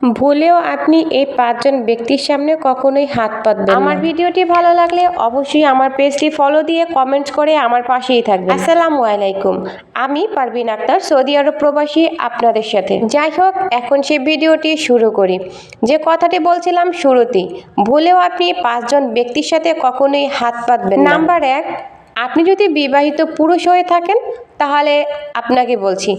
ভুলেও আপনি এই পাঁচজন ব্যক্তির সামনে কখনোই হাত পাতবেন আমার ভিডিওটি ভালো লাগলে অবশ্যই আমার পেজটি ফলো দিয়ে কমেন্টস করে আমার পাশেই থাকবেন। আসসালামু আলাইকুম। আমি পারবিন আক্তার সৌদি আরব প্রবাসী আপনাদের সাথে। যাই হোক এখন সে ভিডিওটি শুরু করি। যে কথাটি বলছিলাম শুরুতেই ভুলেও আপনি পাঁচজন ব্যক্তির সাথে কখনোই হাত পাতবেন নাম্বার এক আপনি যদি বিবাহিত পুরুষ হয়ে থাকেন তাহলে আপনাকে বলছি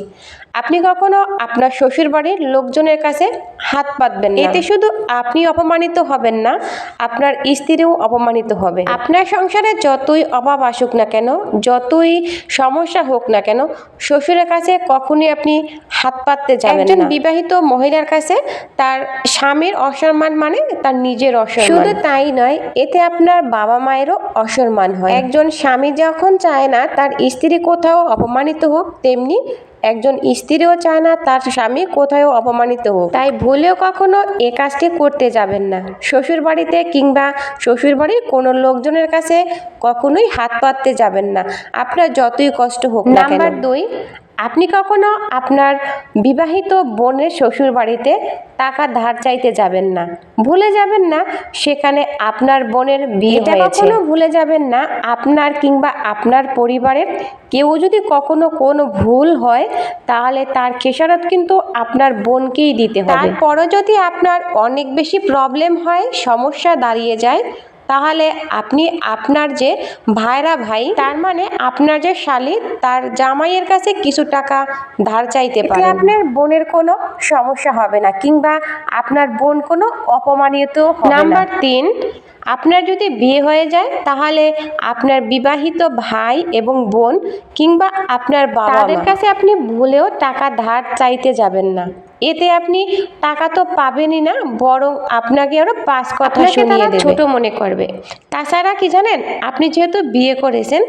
আপনি কখনো আপনার শ্বশুর বাড়ির লোকজনের কাছে হাত পাতবেন এতে শুধু আপনি অপমানিত হবেন না আপনার স্ত্রীও অপমানিত হবে। আপনার সংসারে যতই অভাব আসুক না কেন যতই সমস্যা হোক না কেন শ্বশুরের কাছে কখনই আপনি হাত পাততে যাবেন একজন বিবাহিত মহিলার কাছে তার স্বামীর অসম্মান মানে তার নিজের অসম্মান। শুধু তাই নয় এতে আপনার বাবা মায়েরও অসম্মান হয়। একজন স্বামী যখন চায় না তার স্ত্রী কোথাও অপমানিত হোক তেমনি একজন স্ত্রীও চায় না তার স্বামী কোথায় অপমানিত হোক। তাই ভুলেও কখনো এ কাজটি করতে যাবেন না। শ্বশুর বাড়িতে কিংবা শ্বশুর বাড়ির কোনো লোকজনের কাছে কখনোই হাত পাততে যাবেন না। আপনার যতই কষ্ট হোক নাম্বার দুই আপনি কখনো আপনার বিবাহিত বোনের শ্বশুর বাড়িতে টাকা ধার চাইতে যাবেন না? ভুলে যাবেন না সেখানে আপনার বোনের বিয়ে হয়েছে। কখনো ভুলে যাবেন না। আপনার কিংবা আপনার পরিবারের কেউ যদি কখনো কোনো ভুল হয় তাহলে তার খেসারত কিন্তু আপনার বোনকেই দিতে হবে। তারপরও যদি আপনার অনেক বেশি প্রবলেম হয় সমস্যা দাঁড়িয়ে যায় তাহলে আপনি আপনার যে ভাইরা ভাই তার মানে আপনার যে শালি তার জামাইয়ের কাছে কিছু টাকা ধার চাইতে পারে আপনার বোনের কোনো সমস্যা হবে না কিংবা আপনার বোন কোনো অপমানিত নাম্বার তিন আপনার যদি বিয়ে হয়ে যায় তাহলে আপনার বিবাহিত ভাই এবং বোন কিংবা আপনার বাবা তাদের কাছে আপনি ভুলেও টাকা ধার চাইতে যাবেন না। এতে আপনি টাকা তো পাবেনই না বরং আপনাকে আরও পাঁচ কথা শুনিয়ে দেবে। ছোট মনে করবে। তাছাড়া কি জানেন আপনি যেহেতু বিয়ে করেছেন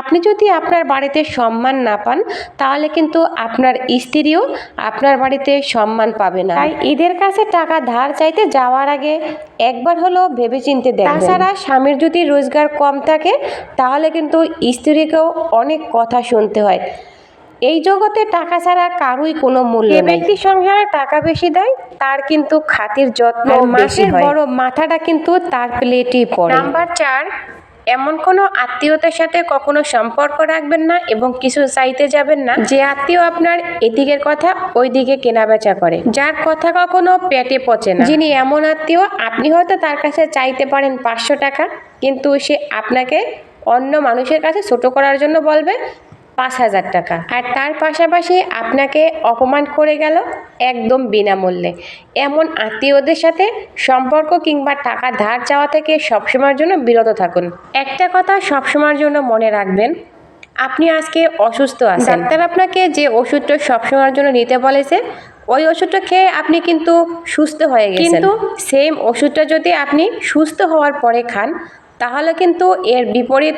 আপনি যদি আপনার বাড়িতে সম্মান না পান তাহলে কিন্তু আপনার স্ত্রীও আপনার বাড়িতে সম্মান পাবে না। তাই এদের কাছে টাকা ধার চাইতে যাওয়ার আগে একবার হলো ভেবেচিন্তে দেখবেন। তাছাড়া স্বামীর যদি রোজগার কম থাকে তাহলে কিন্তু স্ত্রীকেও অনেক কথা শুনতে হয়। এই জগতে টাকা ছাড়া কারুই কোনো মূল্য নেই। ব্যক্তি সংসারে টাকা বেশি দেয় তার কিন্তু খাতির যত্ন মাসের বড় মাথাটা কিন্তু তার প্লেটই পড়ে। নাম্বার চার এমন কোনো আত্মীয়তার সাথে কখনো সম্পর্ক রাখবেন না এবং কিছু চাইতে যাবেন না। যে আত্মীয় আপনার এদিকের কথা ওই দিকে কেনাবেচা করে, যার কথা কখনো পেটে পচে না। যিনি এমন আত্মীয়, আপনি হয়তো তার কাছে চাইতে পারেন পাঁচশো টাকা, কিন্তু সে আপনাকে অন্য মানুষের কাছে ছোট করার জন্য বলবে পাঁচ হাজার টাকা। আর তার পাশাপাশি আপনাকে অপমান করে গেল একদম বিনামূল্যে। এমন আত্মীয়দের সাথে সম্পর্ক কিংবা টাকা ধার চাওয়া থেকে সবসময়ের জন্য বিরত থাকুন। একটা কথা সবসময়ের জন্য মনে রাখবেন আপনি আজকে অসুস্থ আছেন। ডাক্তার আপনাকে যে ওষুধটা সবসময়ের জন্য নিতে বলেছে ওই ওষুধটা খেয়ে আপনি কিন্তু সুস্থ হয়ে গেছেন। কিন্তু সেম ওষুধটা যদি আপনি সুস্থ হওয়ার পরে খান তাহলে কিন্তু এর বিপরীত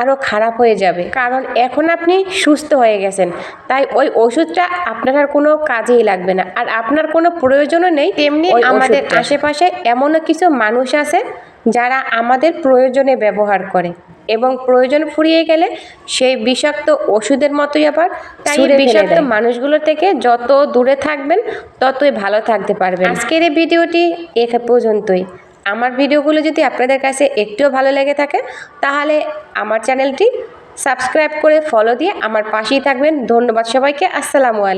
আরও খারাপ হয়ে যাবে। কারণ এখন আপনি সুস্থ হয়ে গেছেন। তাই ওই ওষুধটা আপনার আর কোনো কাজেই লাগবে না। আর আপনার কোনো প্রয়োজনও নেই। তেমনি আমাদের আশেপাশে এমনও কিছু মানুষ আছে যারা আমাদের প্রয়োজনে ব্যবহার করে। এবং প্রয়োজন ফুরিয়ে গেলে সেই বিষাক্ত ওষুধের মতোই আবার তাই বিষাক্ত মানুষগুলোর থেকে যত দূরে থাকবেন ততই ভালো থাকতে পারবেন। আজকের এই ভিডিওটি এ পর্যন্তই। আমার ভিডিওগুলো যদি আপনাদের কাছে একটুও ভালো লেগে থাকে, তাহলে আমার চ্যানেলটি সাবস্ক্রাইব করে ফলো দিয়ে আমার পাশেই থাকবেন। ধন্যবাদ সবাইকে। আসসালামু আলাইকুম।